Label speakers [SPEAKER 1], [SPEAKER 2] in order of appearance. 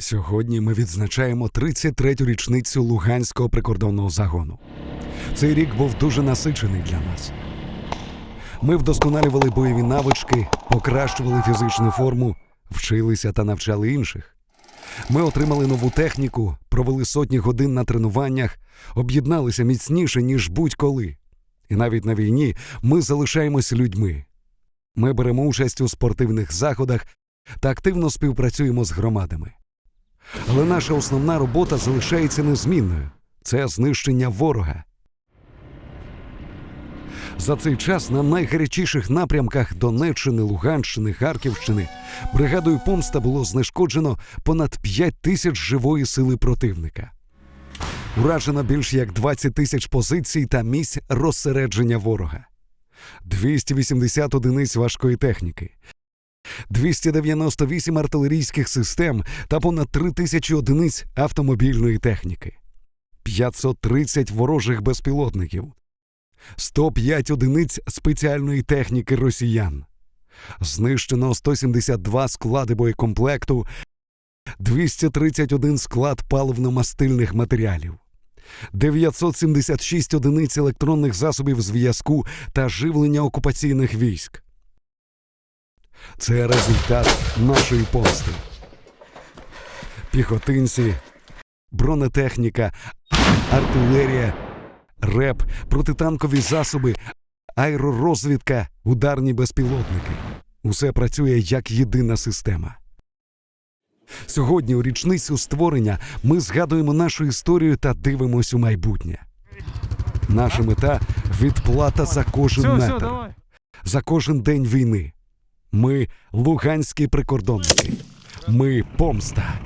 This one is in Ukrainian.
[SPEAKER 1] Сьогодні ми відзначаємо 33-ю річницю Луганського прикордонного загону. Цей рік був дуже насичений для нас. Ми вдосконалювали бойові навички, покращували фізичну форму, вчилися та навчали інших. Ми отримали нову техніку, провели сотні годин на тренуваннях, об'єдналися міцніше, ніж будь-коли. І навіть на війні ми залишаємось людьми. Ми беремо участь у спортивних заходах та активно співпрацюємо з громадами. Але наша основна робота залишається незмінною це знищення ворога. За цей час на найгарячіших напрямках Донеччини, Луганщини, Харківщини бригадою помста було знешкоджено понад 5 тисяч живої сили противника. Уражено більш як 20 тисяч позицій та місць розсередження ворога, 280 одиниць важкої техніки, 298 артилерійських систем та понад 3 тисячі одиниць автомобільної техніки, 530 ворожих безпілотників, 105 одиниць спеціальної техніки росіян. Знищено 172 склади боєкомплекту, 231 склад паливно-мастильних матеріалів, 976 одиниць електронних засобів зв'язку та живлення окупаційних військ. Це результат нашої помсти. Піхотинці, бронетехніка, артилерія, РЕП, протитанкові засоби, аеророзвідка, ударні безпілотники. Усе працює як єдина система. Сьогодні, у річницю створення, ми згадуємо нашу історію та дивимось у майбутнє. Наша мета відплата за кожен метр, за кожен день війни. Ми луганські прикордонники. Ми помста.